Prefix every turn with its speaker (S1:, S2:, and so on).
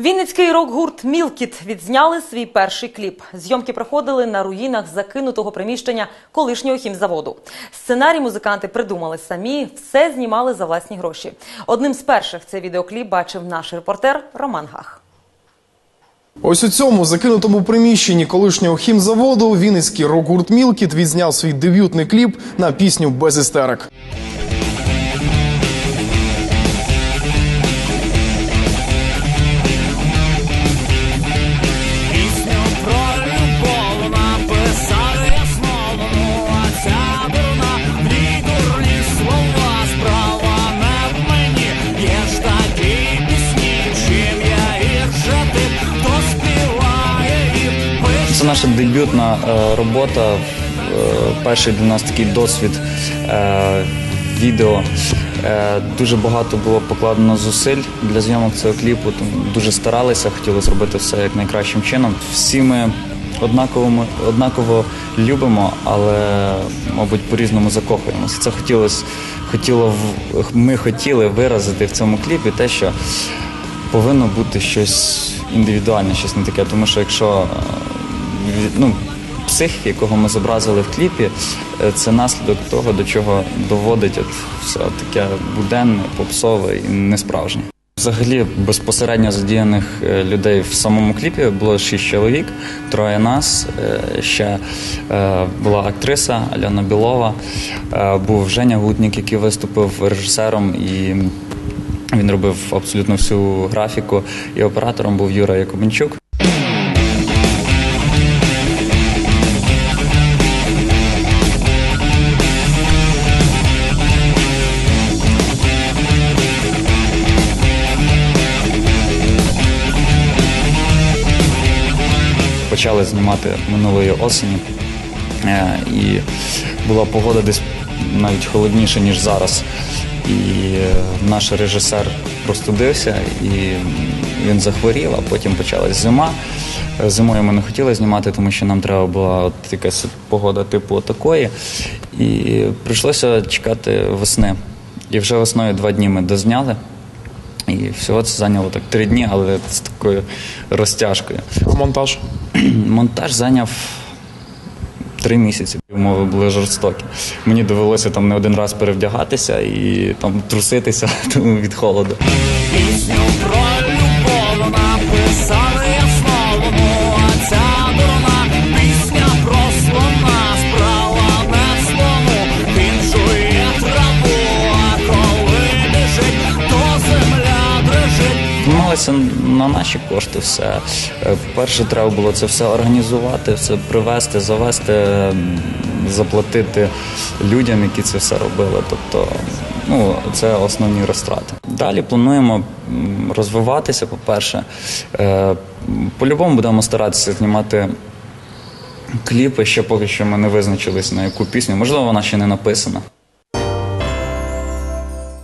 S1: Вінницький рок-гурт Мілкіт відзняли свій перший кліп. Зйомки проходили на руїнах закинутого приміщення колишнього хімзаводу. Сценарій музиканти придумали самі, все знімали за власні гроші. Одним з перших цей відеокліп бачив наш репортер Роман Гах.
S2: Ось у цьому закинутому приміщенні колишнього хімзаводу вінницький рок-гурт Мілкіт відзняв свій дебютний кліп на пісню без істерик.
S3: Наша дебютна е, робота. е, Перший для нас такий досвід е, відео. Дуже багато було покладено зусиль для зйомок цього кліпу. Дуже старалися, хотіли зробити все як найкращим чином. Всі ми однаково, однаково любимо, але, мабуть, по-різному закохуємося. Це хотілося, хотіло, ми хотіли виразити в цьому кліпі те, що повинно бути щось індивідуальне, щось не таке. Тому що якщо ну, психіки, якого ми зобразили в кліпі, е, це наслідок того, до чого доводить от все таке буденне, попсове і несправжнє. Взагалі безпосередньо задіяних е, людей в самому кліпі було шість чоловік, троє нас. е, Ще була актриса Альона Білова, був Женя Гутнік, який виступив режисером і він робив абсолютно всю графіку, і оператором був Юра Якубенчук. Почали знімати минулої осені, Е, і була погода десь навіть холодніша, ніж зараз. І е, наш режисер простудився, і він захворів, а потім почалась зима. Е, Зимою ми не хотіли знімати, тому що нам треба була от якась погода типу такої. І прийшлося чекати весни. І вже весною два дні ми дозняли. І всього це зайняло так три дні, але з такою розтяжкою.
S2: А монтаж
S3: Монтаж зайняв три місяці. Умови були жорстокі. Мені довелося там не один раз перевдягатися і там труситися від холоду.
S4: Пісню про любов написали
S3: Знімалося на наші кошти все. Е, Перше треба було це все організувати, все привезти, завести, заплатити людям, які це все робили. Тобто, ну, це основні розтрати. Далі плануємо розвиватися, по-перше. Е, По-любому будемо старатися знімати кліпи. Ще поки що ми не визначились на яку пісню. Можливо, вона ще не написана.